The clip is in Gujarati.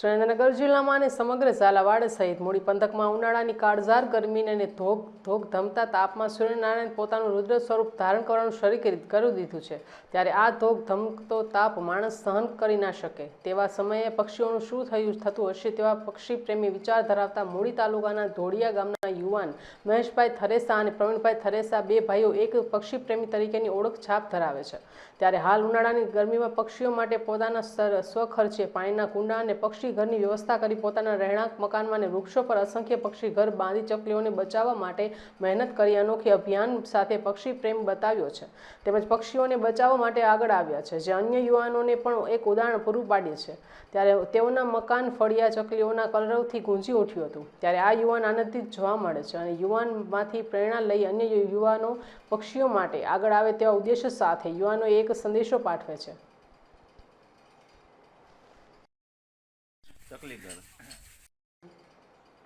સુરેન્દ્રનગર જિલ્લામાં અને સમગ્ર ઝાલાવાડ સહિત મૂડી પંથકમાં ઉનાળાની કાળઝાર ગરમીને અને ધોગ ધોગ ધમતા તાપમાં સૂર્યનારાયણ પોતાનું રુદ્ર સ્વરૂપ ધારણ કરવાનું શરૂ કરી દીધું છે. ત્યારે આ ધોગ ધમકતો તાપ માણસ સહન કરી ના શકે. તેવા સમયે પક્ષીઓનું શું થયું, થતું હશે તેવા પક્ષી પ્રેમી વિચાર ધરાવતા મૂડી તાલુકાના ધોળિયા ગામના યુવાન મહેશભાઈ થરેસા અને પ્રવીણભાઈ થરેસા બે ભાઈઓ એક પક્ષી પ્રેમી તરીકેની ઓળખ છાપ ધરાવે છે. ત્યારે હાલ ઉનાળાની ગરમીમાં પક્ષીઓ માટે પોતાના સ્વખર્ચે પાણીના કુંડા અને પક્ષી ઘરની વ્યવસ્થા કરી પોતાના રહેણાંક મકાનમાં અને વૃક્ષો પર અસંખ્ય પક્ષી ઘર બાંધી ચકલીઓને બચાવવા માટે મહેનત કરી અનોખી અભિયાન સાથે પક્ષી પ્રેમ બતાવ્યો છે. તેમજ પક્ષીઓને બચાવવા માટે આગળ આવ્યા છે, જે અન્ય યુવાનોને પણ એક ઉદાહરણ પૂરું પાડે છે. ત્યારે તેઓના મકાન ફળિયા ચકલીઓના કલરવથી ગુંજી ઉઠ્યું હતું. ત્યારે આ યુવાન આનંદિત જોવા મળે છે અને યુવાનમાંથી પ્રેરણા લઈ અન્ય યુવાનો પક્ષીઓ માટે આગળ આવે તેવા ઉદ્દેશ્ય સાથે યુવાનોએ એક સંદેશો પાઠવે છે. ચકલી ઘર